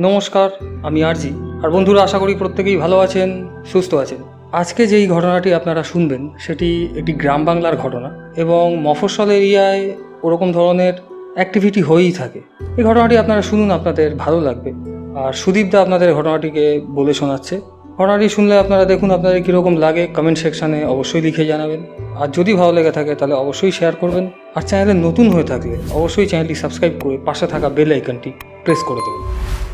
নমস্কার, আমি আরজি। আর বন্ধুরা, আশা করি প্রত্যেকেই ভালো আছেন, সুস্থ আছেন। আজকে যেই ঘটনাটি আপনারা শুনবেন, সেটি একটি গ্রাম বাংলার ঘটনা এবং মফস্বল এরিয়ায় ওরকম ধরনের অ্যাক্টিভিটি হয়েই থাকে। এই ঘটনাটি আপনারা শুনুন, আপনাদের ভালো লাগবে। আর সুদীপদা আপনাদের ঘটনাটিকে বলে শোনাচ্ছে। ঘটনাটি শুনলে আপনারা দেখুন, আপনাদের কীরকম লাগে কমেন্ট সেকশানে অবশ্যই লিখে জানাবেন। আর যদি ভালো লেগে থাকে, তাহলে অবশ্যই শেয়ার করবেন। আর চ্যানেলে নতুন হয়ে থাকলে, অবশ্যই চ্যানেলটি সাবস্ক্রাইব করে পাশে থাকা বেল আইকনটি প্রেস করে দেবেন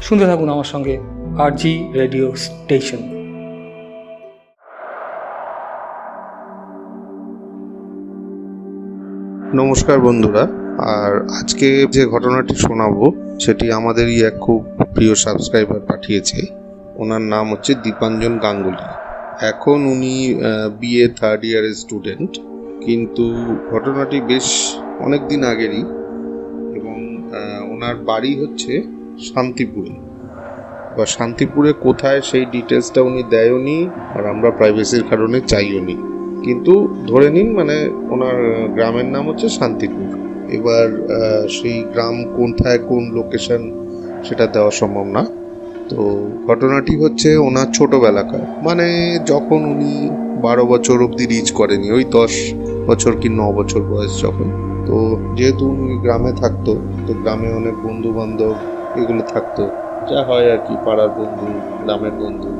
শুনতে থাকুন আমার সঙ্গে আর জি রেডিও স্টেশন নমস্কার বন্ধুরা, আর আজকে যে ঘটনাটি শোনাবো, সেটি আমাদেরই এক খুব প্রিয় সাবস্ক্রাইবার পাঠিয়েছে। ওনার নাম হচ্ছে দীপাঞ্জন গাঙ্গুলি। এখন উনি বিএ থার্ড ইয়ারের স্টুডেন্ট কিন্তু ঘটনাটি বেশ অনেক দিন আগেরই। ওনার বাড়ি হচ্ছে শান্তিপুরে। বা শান্তিপুরে কোথায় সেই ডিটেলসটা উনি দেয়নি আর আমরা প্রাইভেসির কারণে চাইও নি। কিন্তু ধরে নিন মানে ওনার গ্রামের নাম হচ্ছে শান্তিপুর। এবার সেই গ্রাম কোনটায় কোন লোকেশন সেটা দেওয়া সম্ভব না। তো ঘটনাটি হচ্ছে ওনার ছোটবেলাকার। মানে যখন উনি বারো বছর অবধি রিচ করেনি, ওই দশ বছর কি ন বছর বয়স যখন তো যেহেতু উনি গ্রামে থাকতো, তো গ্রামে অনেক বন্ধু বান্ধব এগুলো থাকতো। যা হয় আর কি, পাড়ার বন্ধু, গ্রামের বন্ধু।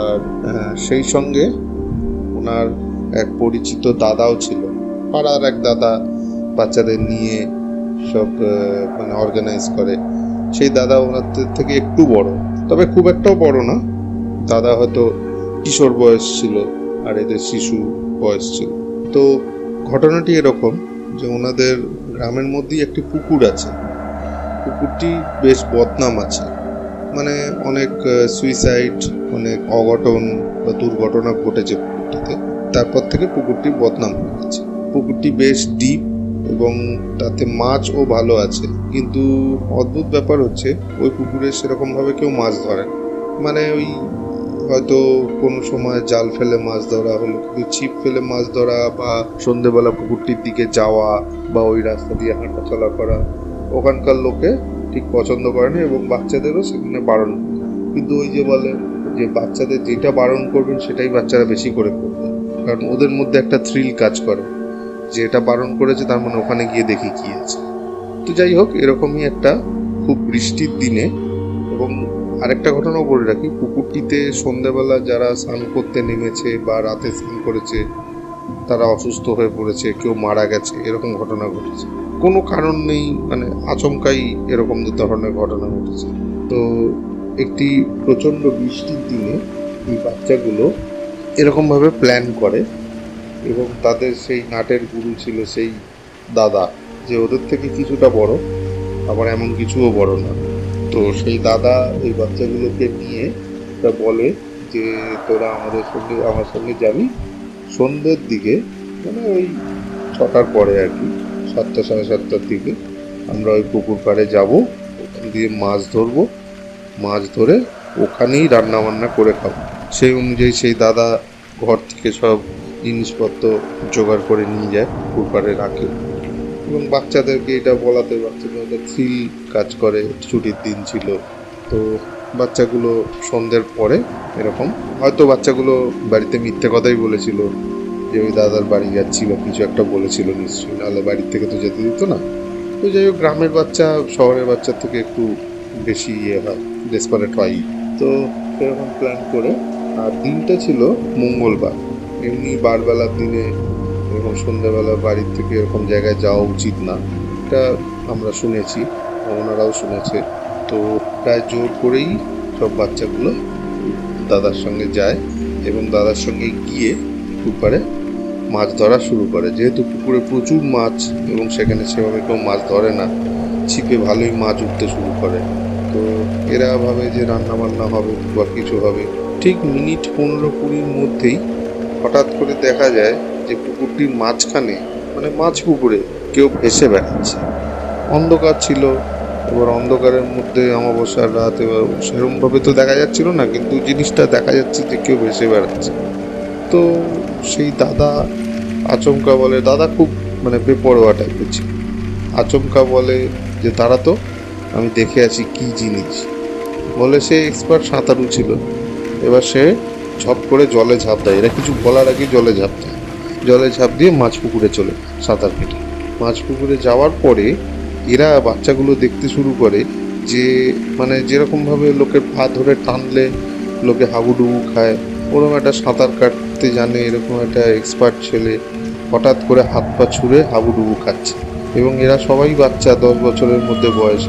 আর সেই সঙ্গে ওনার এক পরিচিত দাদাও ছিল। পাড়ার এক দাদা বাচ্চাদের নিয়ে সব মানে অর্গানাইজ করে। সেই দাদা ওনাদের থেকে একটু বড়, তবে খুব একটাও বড় না। দাদা হয়তো কিশোর বয়স ছিল আর এদের শিশু বয়স ছিল। তো ঘটনাটি এরকম যে ওনাদের গ্রামের মধ্যেই একটি পুকুর আছে। পুকুরটি বেশ বদনাম আছে। মানে অনেক সুইসাইড অনেক অঘটন বা দুর্ঘটনা ঘটেছে পুকুরটিতে। তারপর থেকে পুকুরটি বদনাম হয়ে গেছে। পুকুরটি বেশ ডিপ এবং তাতে মাছও ভালো আছে। কিন্তু অদ্ভুত ব্যাপার হচ্ছে, ওই পুকুরে সেরকমভাবে কেউ মাছ ধরে মানে ওই হয়তো কোনো সময় জাল ফেলে মাছ ধরা হলো, কিন্তু ছিপ ফেলে মাছ ধরা বা সন্ধেবেলা পুকুরটির দিকে যাওয়া বা ওই রাস্তা দিয়ে হাঁটা চলা করা, ওখানকার লোকে ঠিক পছন্দ করে না এবং বাচ্চাদেরও সেখানে বারণ। কিন্তু ওই যে বলে যে বাচ্চাদের যেটা বারণ করবেন সেটাই বাচ্চারা বেশি করে করবে, কারণ ওদের মধ্যে একটা থ্রিল কাজ করে যে এটা বারণ করেছে তার মানে ওখানে গিয়ে দেখি কি আছে তো যাই হোক, এরকমই একটা খুব বৃষ্টির দিনে এবং আরেকটা ঘটনাও বলে রাখি পুকুরটিতে সন্ধ্যাবেলা যারা স্নান করতে নেমেছে বা রাতে স্নান করেছে, তারা অসুস্থ হয়ে পড়েছে, কেউ মারা গেছে, এরকম ঘটনা ঘটেছে। কোনো কারণ নেই মানে আচমকাই এরকম ধরনের ঘটনা ঘটেছে। তো একটি প্রচণ্ড বৃষ্টির দিনে এই বাচ্চাগুলো এরকমভাবে প্ল্যান করে এবং তাদের সেই নাটের গুরু ছিল সেই দাদা, যে ওদের থেকে কিছুটা বড়, আবার এমন কিছুও বড় না। তো সেই দাদা ওই বাচ্চাগুলোকে নিয়ে তা বলে যে, তোরা আমাদের সঙ্গে, আমার সঙ্গে যাবি। সন্ধ্যের দিকে মানে ওই ছটার পরে আর কি, সাতটা, সাড়ে সাতটার দিকে, আমরা ওই পুকুর পাড়ে যাব, ওখান দিয়ে মাছ ধরবো। মাছ ধরে ওখানেই রান্না বান্না করে খাব। সেই অনুযায়ী সেই দাদা ঘর থেকে সব জিনিসপত্র জোগাড় করে নিয়ে যায় পুকুর পাড়ে রাখে। এবং বাচ্চাদেরকে এটা বলাতে বাচ্চাদের একটা থ্রিল কাজ করে, ছুটির দিন ছিল। তো বাচ্চাগুলো সন্ধ্যের পরে এরকম। হয়তো বাচ্চাগুলো বাড়িতে মিথ্যে কথাই বলেছিল, যে ওই দাদার বাড়ি যাচ্ছি বা কিছু একটা বলেছিল নিশ্চয়ই, নাহলে বাড়ির থেকে তো যেতে দিত না। তো যাই হোক, গ্রামের বাচ্চা, শহরের বাচ্চার থেকে একটু বেশি ইয়ে হয় ডেসপারেট হয়। তো সেরকম প্ল্যান করে, আর দিনটা ছিল মঙ্গলবার। এমনি বারবেলার দিনে এরকম সন্ধ্যাবেলা বাড়ির থেকে এরকম জায়গায় যাওয়া উচিত না। এটা আমরা শুনেছি, ওনারাও শুনেছে। তো প্রায় জোর করেই সব বাচ্চাগুলো দাদার সঙ্গে যায় এবং দাদার সঙ্গে গিয়ে পুকুরে মাছ ধরা শুরু করে। যেহেতু পুকুরে প্রচুর মাছ এবং সেখানে সেভাবে কেউ মাছ ধরে না, ছিপে ভালোই মাছ উঠতে শুরু করে। তো এরা ভাবে যে রান্না বান্না হবে বা কিছু হবে। ঠিক মিনিট পনেরো কুড়ির মধ্যেই হঠাৎ করে দেখা যায় যে পুকুরটির মাঝখানে মানে মাছ পুকুরে কেউ ভেসে বেড়াচ্ছে। অন্ধকার ছিল, এবার অন্ধকারের মধ্যে অমাবস্যার রাত এবার সেরকমভাবে তো দেখা যাচ্ছিল না, কিন্তু জিনিসটা দেখা যাচ্ছে যে কেউ ভেসে বেড়াচ্ছে। তো সেই দাদা আচমকা বলে, দাদা খুব মানে বেপরোয়া টাইপের ছিল। আচমকা বলে যে তারা তো, আমি দেখে আছি কি জিনিস। বলে, সে এক্সপার্ট সাঁতারু ছিল। এবার সে ঝপ করে জলে ঝাঁপ দেয়। এরা কিছু বলার আগে জলে ঝাঁপ দেয়। জলে ঝাঁপ দিয়ে মাছ পুকুরে চলে সাঁতার কেটে মাছ পুকুরে যাওয়ার পরে এরা বাচ্চাগুলো দেখতে শুরু করে যে মানে যেরকমভাবে লোকের পা ধরে টানলে লোকে হাবুডুবু খায় ওরকম একটা সাঁতার কাটতে জানে এরকম একটা এক্সপার্ট ছেলে, হঠাৎ করে হাত পা ছুঁড়ে হাবুডুবু খাচ্ছে। এবং এরা সবাই বাচ্চা, দশ বছরের মধ্যে বয়স।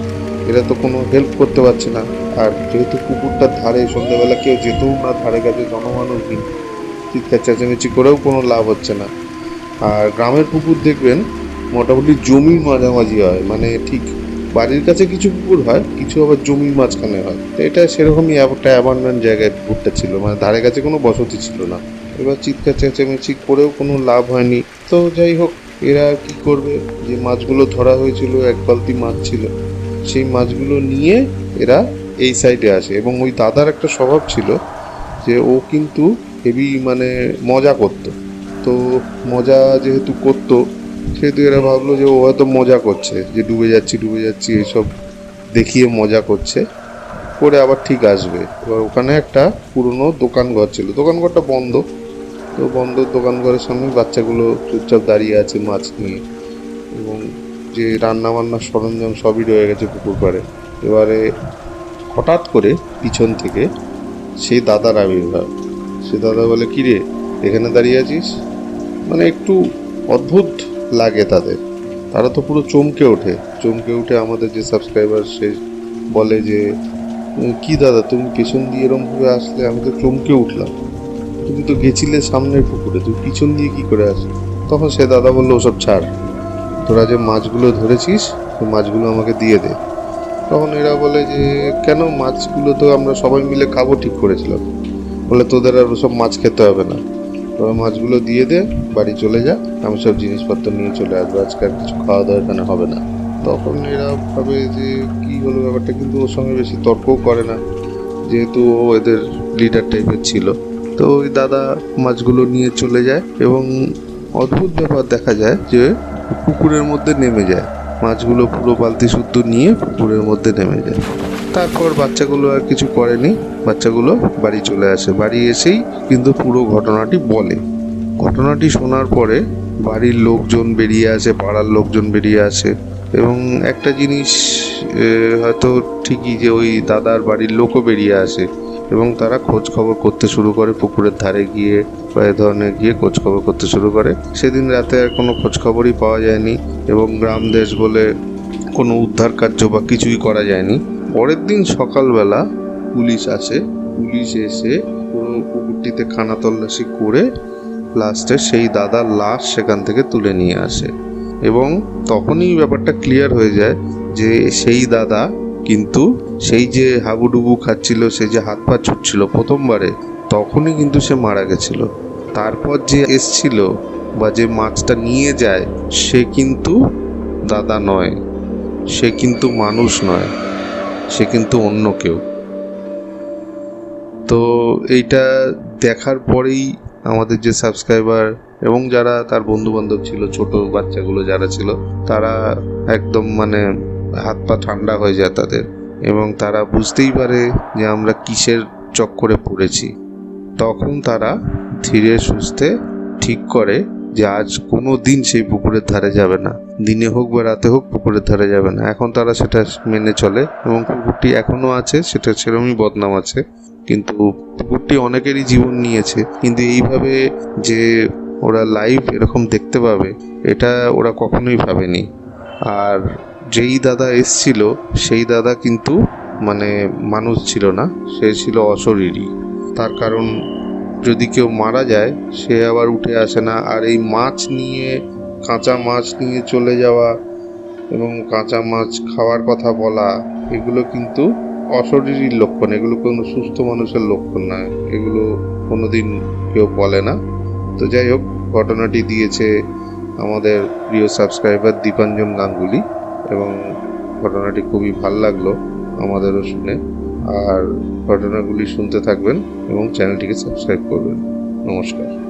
এরা তো কোনো হেল্প করতে পারছে না। আর যেহেতু পুকুরটার ধারে সন্ধ্যাবেলা কেউ যেতেও না, ধারে কাছে জনমানুষ নেই চিৎকার চেঁচামেচি করেও কোনো লাভ হচ্ছে না। আর গ্রামের পুকুর দেখবেন, মোটামুটি জমির মাঝামাঝি হয়। মানে ঠিক বাড়ির কাছে কিছু পুকুর হয়, কিছু আবার জমির মাঝখানে হয়। তো এটা সেরকমই একটা অ্যাবান্ডান জায়গায় পুকুরটা ছিল। মানে ধারে কাছে কোনো বসতি ছিল না। এবার চিৎকার চেঁচামেচি করেও কোনো লাভ হয়নি। তো যাই হোক, এরা কি করবে? যে মাছগুলো ধরা হয়েছিল, এক বালতি মাছ ছিল। সেই মাছগুলো নিয়ে এরা এই সাইডে আসে। এবং ওই দাদার একটা স্বভাব ছিল যে ও কিন্তু হেভি মানে মজা করতো। তো মজা যেহেতু করতো, সেহেতু এরা ভাবলো যে ও হয়তো মজা করছে, যে ডুবে যাচ্ছি ডুবে যাচ্ছি এইসব দেখিয়ে মজা করছে। করে আবার ঠিক আসবে। এবার ওখানে একটা পুরনো দোকান ঘর ছিল। দোকান ঘরটা বন্ধ। তো বন্ধ দোকান ঘরের সামনে বাচ্চাগুলো চুপচাপ দাঁড়িয়ে আছে মাছ নিয়ে। এবং যে রান্না বান্নার সরঞ্জাম সবই রয়ে গেছে পুকুর পাড়ে। এবারে হঠাৎ করে পিছন থেকে সেই দাদার আবির্ভাব। সে দাদা বলে কি রে এখানে দাঁড়িয়ে আছিস? মানে একটু অদ্ভুত লাগে তাদের। তারা তো পুরো চমকে ওঠে। চমকে উঠে আমাদের যে সাবস্ক্রাইবার সে বলে যে "উম, কি দাদা তুমি পেছন দিয়ে এরমভাবে আসলে? আমি তো চমকে উঠলাম। তুমি তো গেছিলে সামনের পুকুরে তুই পিছন দিয়ে কি করে আসলি? তখন সে দাদা বলল ওসব ছাড়। তোরা যে মাছগুলো ধরেছিস সেই মাছগুলো আমাকে দিয়ে দে। তখন এরা বলে যে কেন মাছগুলো তো আমরা সবাই মিলে খাব ঠিক করেছিলাম? বলে তোদের আর সব মাছ খেতে হবে না। তোরা মাছগুলো দিয়ে দে, বাড়ি চলে যা, আমি সব জিনিসপত্র নিয়ে চলে আসব। আজকে আর কিছু খাওয়া দাওয়া এখানে হবে না। তখন এরা ভাবে যে কি হলো ব্যাপারটা, কিন্তু ওর সঙ্গে বেশি তর্কও করে না। যেহেতু ও এদের লিডার টাইপের ছিল। তো ওই দাদা মাছগুলো নিয়ে চলে যায় এবং অদ্ভুত ব্যাপার দেখা যায় যে পুকুরের মধ্যে নেমে যায়। মাছগুলো পুরো বালতি শুদ্ধ নিয়ে পুকুরের মধ্যে নেমে যায়। তারপর বাচ্চাগুলো আর কিছু করেনি। বাচ্চাগুলো বাড়ি চলে আসে। বাড়ি এসেই কিন্তু পুরো ঘটনাটি বলে। ঘটনাটি শোনার পরে বাড়ির লোকজন বেরিয়ে আসে, পাড়ার লোকজন বেরিয়ে আসে এবং একটা জিনিস হয়তো ঠিকই যে ওই দাদার বাড়ির লোকও বেরিয়ে আসে এবং তারা খোঁজ খবর করতে শুরু করে, পুকুরের ধারে গিয়ে বা এ ধরনের গিয়ে খোঁজ খবর করতে শুরু করে। সেদিন রাতে আর কোনো খোঁজ খবরই পাওয়া যায়নি এবং গ্রাম দেশ বলে কোনো উদ্ধার কার্য বা কিছুই করা যায়নি। পরের দিন সকালবেলা পুলিশ আসে। পুলিশ এসে পুরো পুকুরটিতে খানা তল্লাশি করে লাস্টে সেই দাদার লাশ সেখান থেকে তুলে নিয়ে আসে। এবং তখনই ব্যাপারটা ক্লিয়ার হয়ে যায় যে সেই দাদা কিন্তু সেই যে হাবুডুবু খাচ্ছিল সে যে হাত পা ছুটছিল প্রথমবারে, তখনই কিন্তু সে মারা গেছিল। তারপর যে এসছিল বা যে মাছটা নিয়ে যায়, সে কিন্তু দাদা নয়, সে কিন্তু মানুষ নয়। সে কিন্তু অন্য কেউ। তো এইটা দেখার পরেই আমাদের যে সাবস্ক্রাইবার এবং যারা তার বন্ধু বান্ধব ছিল, ছোট বাচ্চাগুলো যারা ছিল, তারা একদম মানে হাত পা ঠান্ডা হয়ে যায় তাদের এবং তারা বুঝতেই পারে যে আমরা কিসের চক্করে পড়েছি। তখন তারা ধীরে সুস্থে ঠিক করে যে আজ কোনো দিন সেই পুকুরের ধারে যাবে না। দিনে হোক বা রাতে হোক পুকুরের ধারে যাবে না। এখন তারা সেটা মেনে চলে এবং পুকুরটি এখনও আছে, সেটা সেরকমই বদনাম আছে। কিন্তু পুকুরটি অনেকেরই জীবন নিয়েছে। কিন্তু এইভাবে যে ওরা লাইভ এরকম দেখতে পাবে, এটা ওরা কখনোই ভাবেনি। আর যেই দাদা এসছিল, সেই দাদা কিন্তু মানে মানুষ ছিল না, সে ছিল অশরীরী। তার কারণ যদি কেউ মারা যায়, সে আবার উঠে আসে না। আর এই মাছ নিয়ে, কাঁচা মাছ নিয়ে চলে যাওয়া এবং কাঁচা মাছ খাওয়ার কথা বলা, এগুলো কিন্তু অশরীরীর লক্ষণ। এগুলো কোনো সুস্থ মানুষের লক্ষণ নয় এগুলো কোনোদিন কেউ বলে না। তো যাই হোক, ঘটনাটি দিয়েছে আমাদের প্রিয় সাবস্ক্রাইবার দীপাঞ্জন গাঙ্গুলি এবং ঘটনাটি খুবই ভালো লাগল আমাদেরও শুনে। আর ঘটনাগুলি শুনতে থাকবেন এবং চ্যানেলটিকে সাবস্ক্রাইব করবেন। নমস্কার।